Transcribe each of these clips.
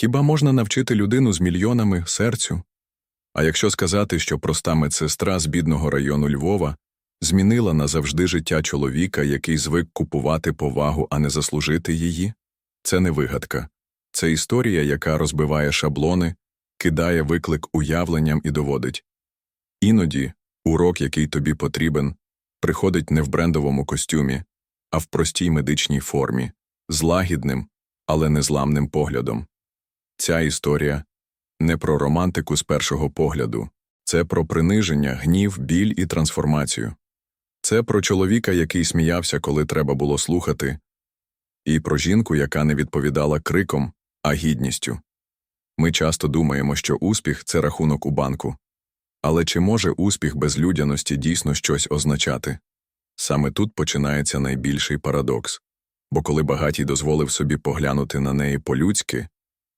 Хіба можна навчити людину з мільйонами серцю? А якщо сказати, що проста медсестра з бідного району Львова змінила назавжди життя чоловіка, який звик купувати повагу, а не заслужити її, це не вигадка. Це історія, яка розбиває шаблони, кидає виклик уявленням і доводить. Іноді урок, який тобі потрібен, приходить не в брендовому костюмі, а в простій медичній формі, з лагідним, але незламним поглядом. Ця історія не про романтику з першого погляду, це про приниження, гнів, біль і трансформацію. Це про чоловіка, який сміявся, коли треба було слухати, і про жінку, яка не відповідала криком, а гідністю. Ми часто думаємо, що успіх це рахунок у банку. Але чи може успіх без людяності дійсно щось означати? Саме тут починається найбільший парадокс. Бо коли багатій дозволив собі поглянути на неї по-людськи,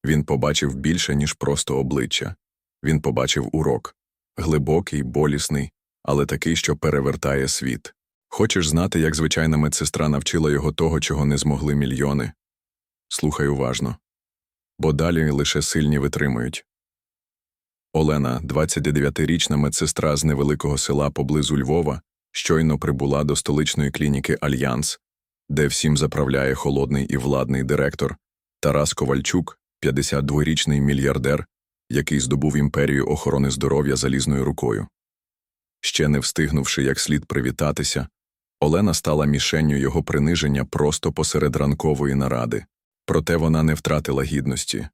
він побачив більше, ніж просто обличчя. Він побачив урок глибокий, болісний, але такий, що перевертає світ. Хочеш знати, як звичайна медсестра навчила його того, чого не змогли мільйони? Слухай уважно. Бо далі лише сильні витримують. Олена, 29-річна медсестра з невеликого села поблизу Львова, щойно прибула до столичної клініки Альянс, де всім заправляє холодний і владний директор Тарас Ковальчук, 52-річний мільярдер, який здобув імперію охорони здоров'я залізною рукою. Ще не встигнувши як слід привітатися, Олена стала мішенню його приниження просто посеред ранкової наради, проте вона не втратила гідності.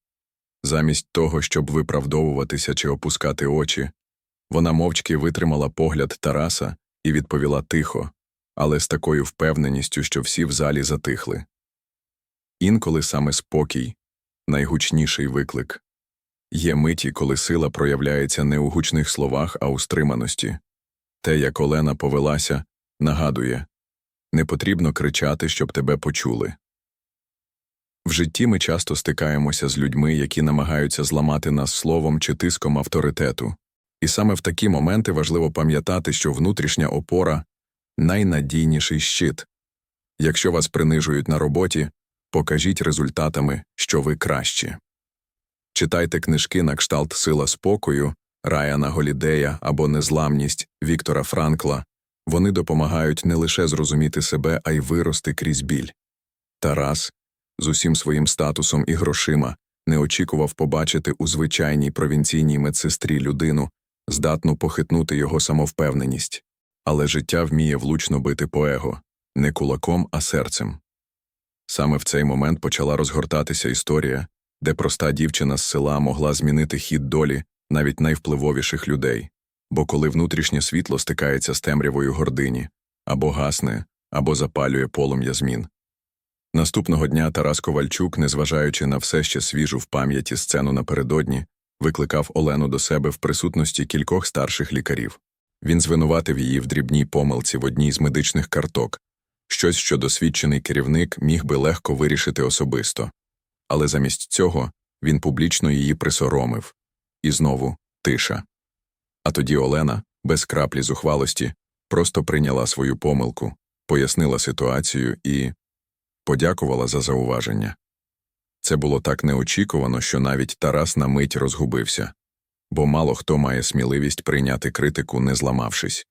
Замість того, щоб виправдовуватися чи опускати очі, вона мовчки витримала погляд Тараса і відповіла тихо, але з такою впевненістю, що всі в залі затихли. Інколи саме спокій найгучніший виклик. Є миті, коли сила проявляється не у гучних словах, а у стриманості. Те, як Олена повелася, нагадує не потрібно кричати, щоб тебе почули. В житті ми часто стикаємося з людьми, які намагаються зламати нас словом чи тиском авторитету. І саме в такі моменти важливо пам'ятати, що внутрішня опора найнадійніший щит. Якщо вас принижують на роботі, покажіть результатами, що ви кращі. Читайте книжки на кшталт Сила спокою, Раяна Голідея або Незламність Віктора Франкла. Вони допомагають не лише зрозуміти себе, а й вирости крізь біль. Тарас, з усім своїм статусом і грошима, не очікував побачити у звичайній провінційній медсестрі людину, здатну похитнути його самовпевненість. Але життя вміє влучно бити по его, не кулаком, а серцем. Саме в цей момент почала розгортатися історія, де проста дівчина з села могла змінити хід долі навіть найвпливовіших людей, бо коли внутрішнє світло стикається з темрявою гордині, або гасне, або запалює полум'я змін. Наступного дня Тарас Ковальчук, незважаючи на все ще свіжу в пам'яті сцену напередодні, викликав Олену до себе в присутності кількох старших лікарів. Він звинуватив її в дрібній помилці в одній з медичних карток, щось, що досвідчений керівник міг би легко вирішити особисто. Але замість цього він публічно її присоромив. І знову тиша. А тоді Олена, без краплі зухвалості, просто прийняла свою помилку, пояснила ситуацію і подякувала за зауваження. Це було так неочікувано, що навіть Тарас на мить розгубився, бо мало хто має сміливість прийняти критику, не зламавшись.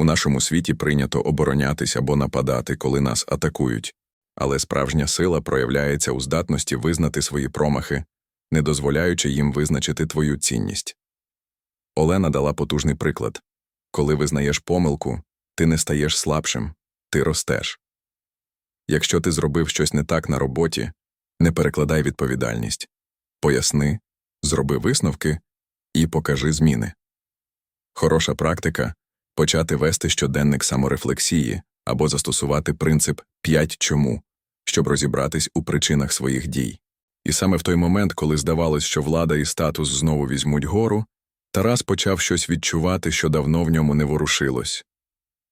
У нашому світі прийнято оборонятись або нападати, коли нас атакують, але справжня сила проявляється у здатності визнати свої промахи, не дозволяючи їм визначити твою цінність. Олена дала потужний приклад коли визнаєш помилку, ти не стаєш слабшим, ти ростеш. Якщо ти зробив щось не так на роботі, не перекладай відповідальність, поясни, зроби висновки і покажи зміни. Хороша практика почати вести щоденник саморефлексії або застосувати принцип «п'ять чому, щоб розібратись у причинах своїх дій. І саме в той момент, коли здавалось, що влада і статус знову візьмуть гору, Тарас почав щось відчувати, що давно в ньому не ворушилось.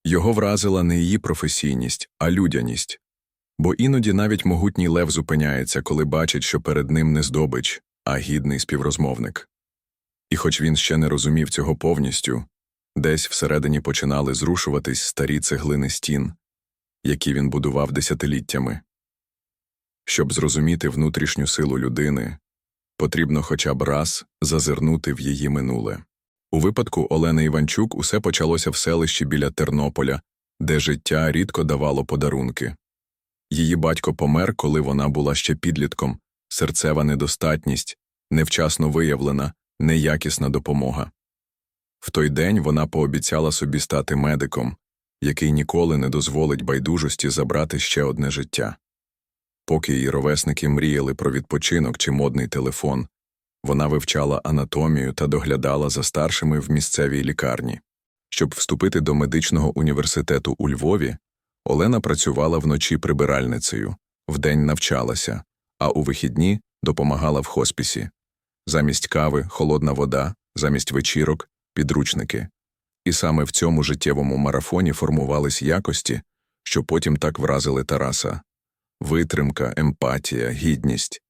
Його вразила не її професійність, а людяність. Бо іноді навіть могутній лев зупиняється, коли бачить, що перед ним не здобич, а гідний співрозмовник. І хоч він ще не розумів цього повністю, десь всередині починали зрушуватись старі цеглини стін, які він будував десятиліттями. Щоб зрозуміти внутрішню силу людини, Потрібно хоча б раз зазирнути в її минуле. У випадку Олени Іванчук усе почалося в селищі біля Тернополя, де життя рідко давало подарунки. Її батько помер, коли вона була ще підлітком, серцева недостатність, невчасно виявлена, неякісна допомога. В той день вона пообіцяла собі стати медиком, який ніколи не дозволить байдужості забрати ще одне життя. Поки її ровесники мріяли про відпочинок чи модний телефон, вона вивчала анатомію та доглядала за старшими в місцевій лікарні. Щоб вступити до медичного університету у Львові, Олена працювала вночі прибиральницею, вдень навчалася, а у вихідні допомагала в хоспісі. Замість кави холодна вода, замість вечірок підручники. І саме в цьому життєвому марафоні формувались якості, що потім так вразили Тараса витримка, емпатія, гідність.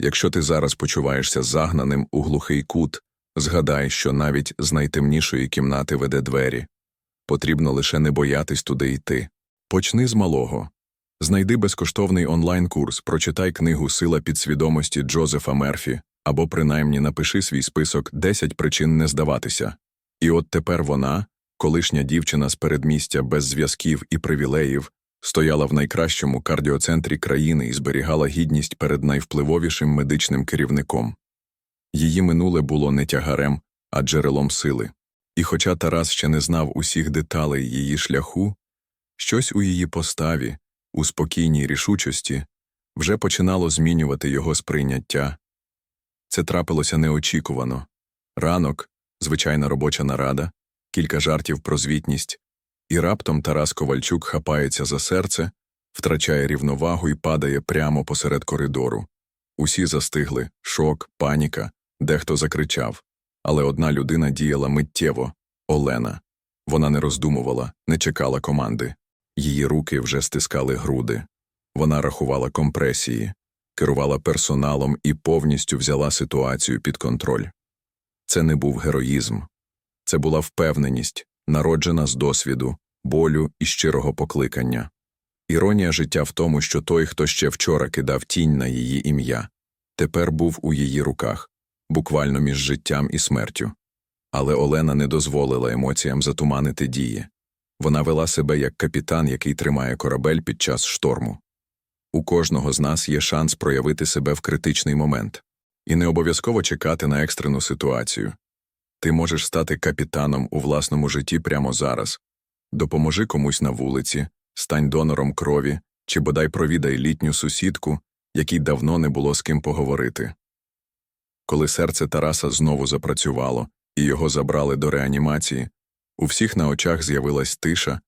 Якщо ти зараз почуваєшся загнаним у глухий кут, згадай, що навіть з найтемнішої кімнати веде двері. Потрібно лише не боятись туди йти. Почни з малого. Знайди безкоштовний онлайн-курс, прочитай книгу Сила підсвідомості Джозефа Мерфі або принаймні напиши свій список 10 причин не здаватися. І от тепер вона, колишня дівчина з передмістя без зв'язків і привілеїв, стояла в найкращому кардіоцентрі країни і зберігала гідність перед найвпливовішим медичним керівником. Її минуле було не тягарем, а джерелом сили. І хоча Тарас ще не знав усіх деталей її шляху, щось у її поставі, у спокійній рішучості, вже починало змінювати його сприйняття. Це трапилося неочікувано. Ранок, звичайна робоча нарада, кілька жартів про звітність, і раптом Тарас Ковальчук хапається за серце, втрачає рівновагу і падає прямо посеред коридору. Усі застигли, шок, паніка, дехто закричав. Але одна людина діяла миттєво Олена. Вона не роздумувала, не чекала команди. Її руки вже стискали груди. Вона рахувала компресії, керувала персоналом і повністю взяла ситуацію під контроль. Це не був героїзм, це була впевненість, народжена з досвіду, болю і щирого покликання. Іронія життя в тому, що той, хто ще вчора кидав тінь на її ім'я, тепер був у її руках, буквально між життям і смертю. Але Олена не дозволила емоціям затуманити дії. Вона вела себе як капітан, який тримає корабель під час шторму. У кожного з нас є шанс проявити себе в критичний момент, і не обов'язково чекати на екстрену ситуацію. Ти можеш стати капітаном у власному житті прямо зараз. Допоможи комусь на вулиці, стань донором крові чи бодай провідай літню сусідку, якій давно не було з ким поговорити. Коли серце Тараса знову запрацювало і його забрали до реанімації, у всіх на очах з'явилась тиша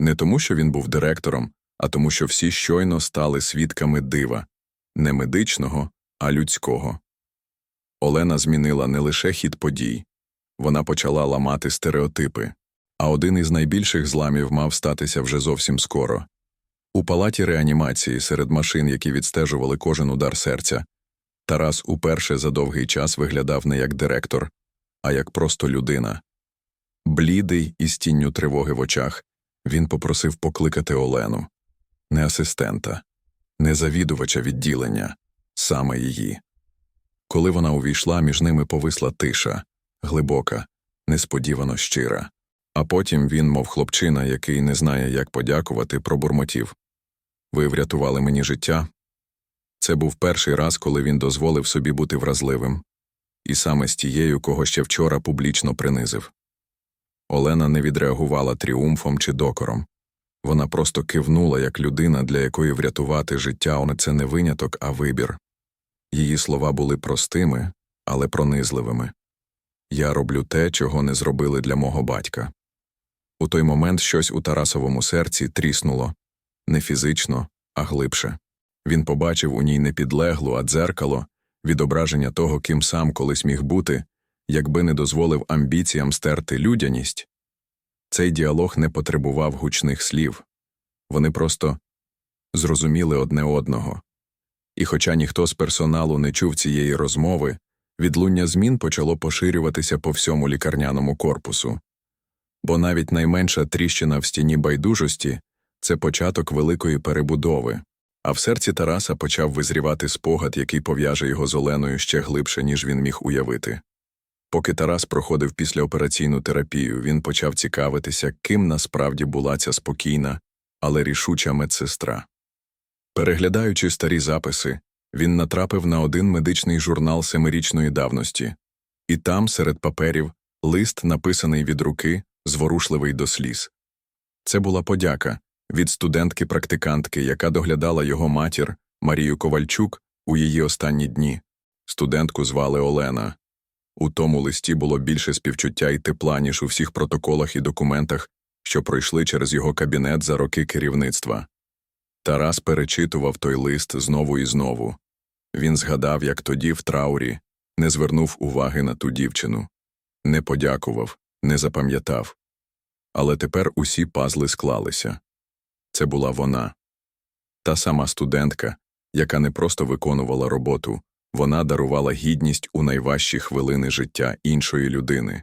не тому, що він був директором, а тому, що всі щойно стали свідками дива не медичного, а людського. Олена змінила не лише хід подій, вона почала ламати стереотипи, а один із найбільших зламів мав статися вже зовсім скоро. У палаті реанімації серед машин, які відстежували кожен удар серця, Тарас уперше за довгий час виглядав не як директор, а як просто людина. Блідий і з тінню тривоги в очах, він попросив покликати Олену не асистента, не завідувача відділення, саме її. Коли вона увійшла, між ними повисла тиша, глибока, несподівано щира. А потім він, мов хлопчина, який не знає, як подякувати, пробурмотів Ви врятували мені життя. Це був перший раз, коли він дозволив собі бути вразливим, і саме з тією, кого ще вчора публічно принизив. Олена не відреагувала тріумфом чи докором. Вона просто кивнула як людина, для якої врятувати життя це не виняток, а вибір. Її слова були простими, але пронизливими. Я роблю те, чого не зробили для мого батька. У той момент щось у Тарасовому серці тріснуло не фізично, а глибше. Він побачив у ній не підлеглу, а дзеркало, відображення того, ким сам колись міг бути, якби не дозволив амбіціям стерти людяність. Цей діалог не потребував гучних слів вони просто зрозуміли одне одного. І, хоча ніхто з персоналу не чув цієї розмови, відлуння змін почало поширюватися по всьому лікарняному корпусу. Бо навіть найменша тріщина в стіні байдужості це початок великої перебудови. А в серці Тараса почав визрівати спогад, який пов'яже його з Оленою ще глибше, ніж він міг уявити. Поки Тарас проходив післяопераційну терапію, він почав цікавитися, ким насправді була ця спокійна, але рішуча медсестра. Переглядаючи старі записи, він натрапив на один медичний журнал семирічної давності, і там, серед паперів, лист, написаний від руки, зворушливий до сліз. Це була подяка від студентки-практикантки, яка доглядала його матір Марію Ковальчук у її останні дні. Студентку звали Олена. У тому листі було більше співчуття і тепла, ніж у всіх протоколах і документах, що пройшли через його кабінет за роки керівництва. Тарас перечитував той лист знову і знову. Він згадав, як тоді, в траурі, не звернув уваги на ту дівчину, не подякував, не запам'ятав. Але тепер усі пазли склалися. Це була вона. Та сама студентка, яка не просто виконувала роботу, вона дарувала гідність у найважчі хвилини життя іншої людини.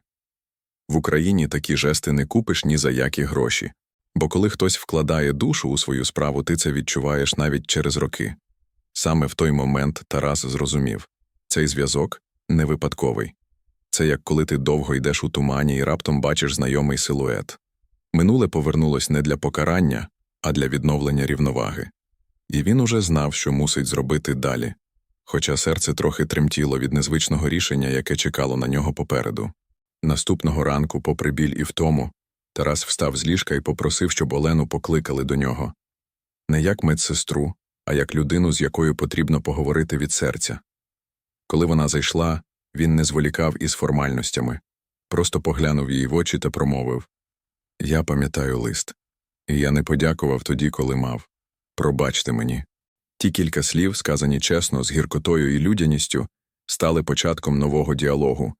В Україні такі жести не купиш ні за які гроші, бо коли хтось вкладає душу у свою справу, ти це відчуваєш навіть через роки. Саме в той момент Тарас зрозумів цей зв'язок не випадковий. Це як коли ти довго йдеш у тумані і раптом бачиш знайомий силует. Минуле повернулось не для покарання, а для відновлення рівноваги. І він уже знав, що мусить зробити далі, хоча серце трохи тремтіло від незвичного рішення, яке чекало на нього попереду. Наступного ранку, попри біль і втому, Тарас встав з ліжка і попросив, щоб Олену покликали до нього не як медсестру, а як людину, з якою потрібно поговорити від серця. Коли вона зайшла, він не зволікав із формальностями, просто поглянув їй в очі та промовив Я пам'ятаю лист, і я не подякував тоді, коли мав. Пробачте мені. Ті кілька слів, сказані чесно, з гіркотою і людяністю, стали початком нового діалогу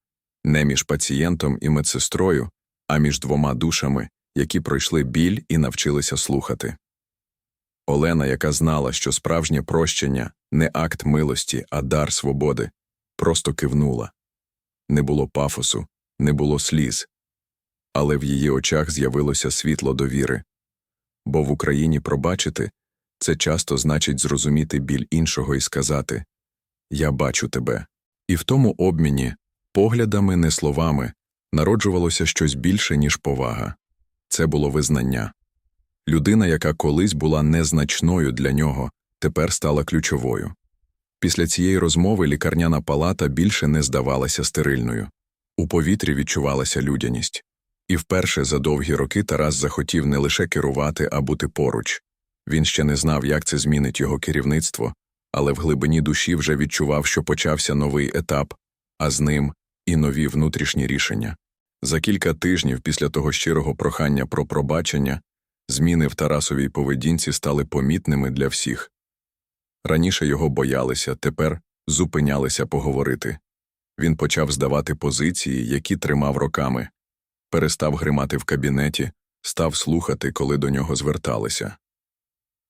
не між пацієнтом і медсестрою, а між двома душами, які пройшли біль і навчилися слухати. Олена, яка знала, що справжнє прощення не акт милості, а дар свободи, просто кивнула. Не було пафосу, не було сліз, але в її очах з'явилося світло довіри. Бо в Україні пробачити це часто значить зрозуміти біль іншого і сказати Я бачу тебе. І в тому обміні, поглядами, не словами, народжувалося щось більше, ніж повага. Це було визнання. Людина, яка колись була незначною для нього, тепер стала ключовою. Після цієї розмови лікарняна палата більше не здавалася стерильною. У повітрі відчувалася людяність. І вперше за довгі роки Тарас захотів не лише керувати, а бути поруч. Він ще не знав, як це змінить його керівництво, але в глибині душі вже відчував, що почався новий етап, а з ним і нові внутрішні рішення. За кілька тижнів після того щирого прохання про пробачення зміни в Тарасовій поведінці стали помітними для всіх. Раніше його боялися, тепер зупинялися поговорити. Він почав здавати позиції, які тримав роками, перестав гримати в кабінеті, став слухати, коли до нього зверталися.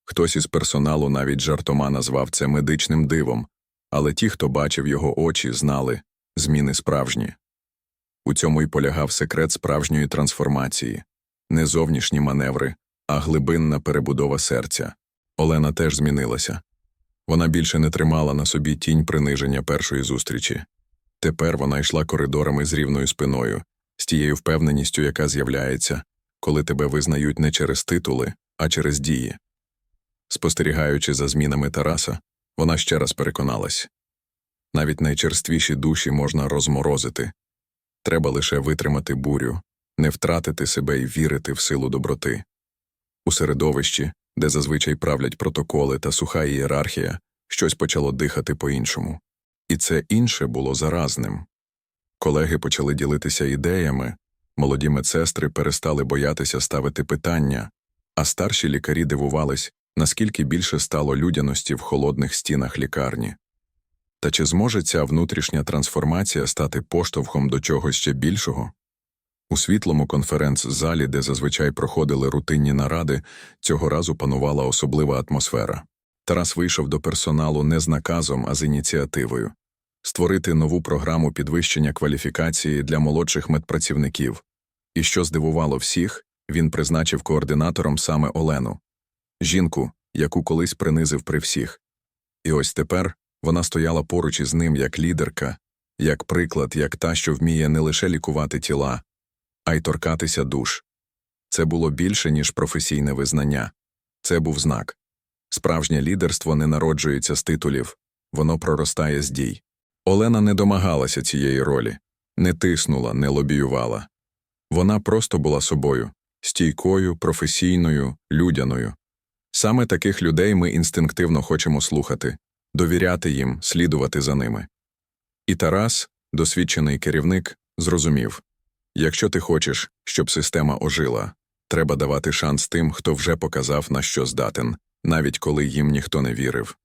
Хтось із персоналу навіть жартома назвав це медичним дивом, але ті, хто бачив його очі, знали зміни справжні. У цьому й полягав секрет справжньої трансформації не зовнішні маневри, а глибинна перебудова серця. Олена теж змінилася. Вона більше не тримала на собі тінь приниження першої зустрічі. Тепер вона йшла коридорами з рівною спиною, з тією впевненістю, яка з'являється, коли тебе визнають не через титули, а через дії. Спостерігаючи за змінами Тараса, вона ще раз переконалась навіть найчерствіші душі можна розморозити треба лише витримати бурю, не втратити себе і вірити в силу доброти. У середовищі, де зазвичай правлять протоколи та суха ієрархія, щось почало дихати по-іншому. І це інше було заразним. Колеги почали ділитися ідеями, молоді медсестри перестали боятися ставити питання, а старші лікарі дивувались, наскільки більше стало людяності в холодних стінах лікарні. Та чи зможе ця внутрішня трансформація стати поштовхом до чогось ще більшого? У світлому конференц-залі, де зазвичай проходили рутинні наради, цього разу панувала особлива атмосфера. Тарас вийшов до персоналу не з наказом, а з ініціативою створити нову програму підвищення кваліфікації для молодших медпрацівників. І що здивувало всіх, він призначив координатором саме Олену жінку, яку колись принизив при всіх. І ось тепер вона стояла поруч із ним як лідерка, як приклад, як та, що вміє не лише лікувати тіла, а й торкатися душ. Це було більше, ніж професійне визнання. Це був знак. Справжнє лідерство не народжується з титулів, воно проростає з дій. Олена не домагалася цієї ролі, не тиснула, не лобіювала. Вона просто була собою стійкою, професійною, людяною. Саме таких людей ми інстинктивно хочемо слухати, довіряти їм, слідувати за ними. І Тарас, досвідчений керівник, зрозумів якщо ти хочеш, щоб система ожила, треба давати шанс тим, хто вже показав, на що здатен, навіть коли їм ніхто не вірив.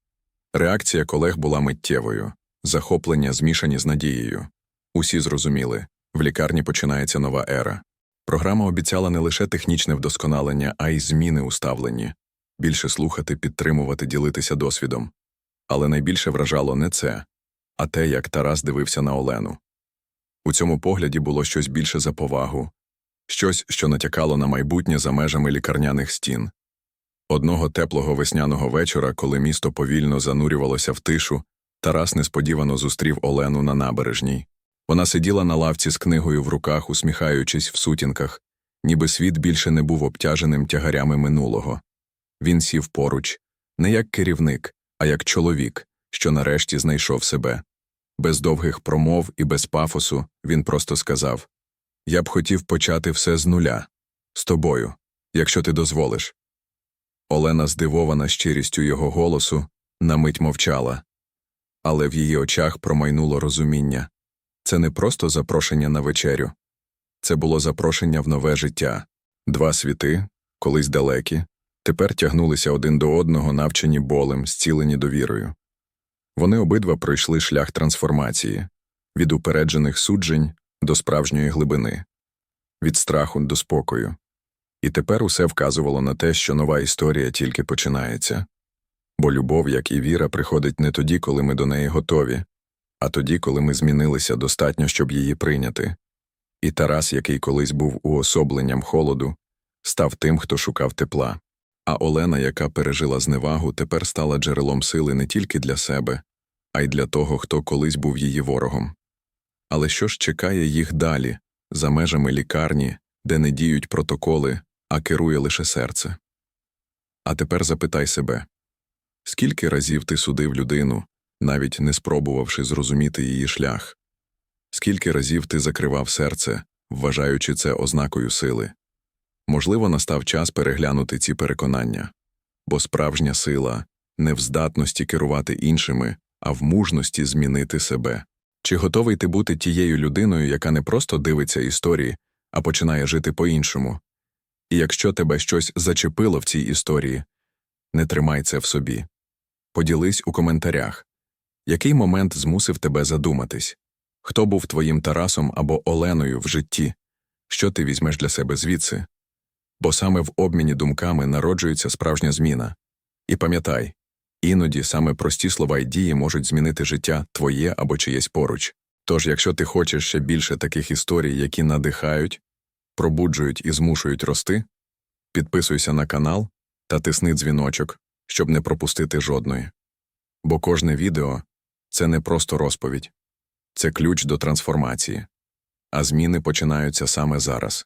Реакція колег була миттєвою, захоплення змішані з надією. Усі зрозуміли в лікарні починається нова ера. Програма обіцяла не лише технічне вдосконалення, а й зміни у ставленні більше слухати, підтримувати, ділитися досвідом. Але найбільше вражало не це, а те, як Тарас дивився на Олену. У цьому погляді було щось більше за повагу, щось, що натякало на майбутнє за межами лікарняних стін. Одного теплого весняного вечора, коли місто повільно занурювалося в тишу, Тарас несподівано зустрів Олену на набережній. Вона сиділа на лавці з книгою в руках, усміхаючись в сутінках, ніби світ більше не був обтяженим тягарями минулого. Він сів поруч, не як керівник, а як чоловік, що нарешті знайшов себе. Без довгих промов і без пафосу він просто сказав Я б хотів почати все з нуля, з тобою, якщо ти дозволиш. Олена, здивована щирістю його голосу, на мить мовчала, але в її очах промайнуло розуміння це не просто запрошення на вечерю, це було запрошення в нове життя. Два світи, колись далекі, тепер тягнулися один до одного, навчені болем, зцілені довірою. Вони обидва пройшли шлях трансформації від упереджених суджень до справжньої глибини, від страху до спокою. І тепер усе вказувало на те, що нова історія тільки починається. Бо любов, як і віра, приходить не тоді, коли ми до неї готові, а тоді, коли ми змінилися достатньо, щоб її прийняти. І Тарас, який колись був уособленням холоду, став тим, хто шукав тепла. А Олена, яка пережила зневагу, тепер стала джерелом сили не тільки для себе, а й для того, хто колись був її ворогом. Але що ж чекає їх далі, за межами лікарні, де не діють протоколи, а керує лише серце? А тепер запитай себе скільки разів ти судив людину, навіть не спробувавши зрозуміти її шлях? Скільки разів ти закривав серце, вважаючи це ознакою сили? Можливо, настав час переглянути ці переконання, бо справжня сила не в здатності керувати іншими, а в мужності змінити себе. Чи готовий ти бути тією людиною, яка не просто дивиться історії, а починає жити по-іншому? І якщо тебе щось зачепило в цій історії, не тримай це в собі. Поділись у коментарях, який момент змусив тебе задуматись, хто був твоїм Тарасом або Оленою в житті, що ти візьмеш для себе звідси? Бо саме в обміні думками народжується справжня зміна. І пам'ятай, іноді саме прості слова й дії можуть змінити життя твоє або чиєсь поруч. Тож, якщо ти хочеш ще більше таких історій, які надихають, пробуджують і змушують рости, підписуйся на канал та тисни дзвіночок, щоб не пропустити жодної. Бо кожне відео це не просто розповідь, це ключ до трансформації, а зміни починаються саме зараз.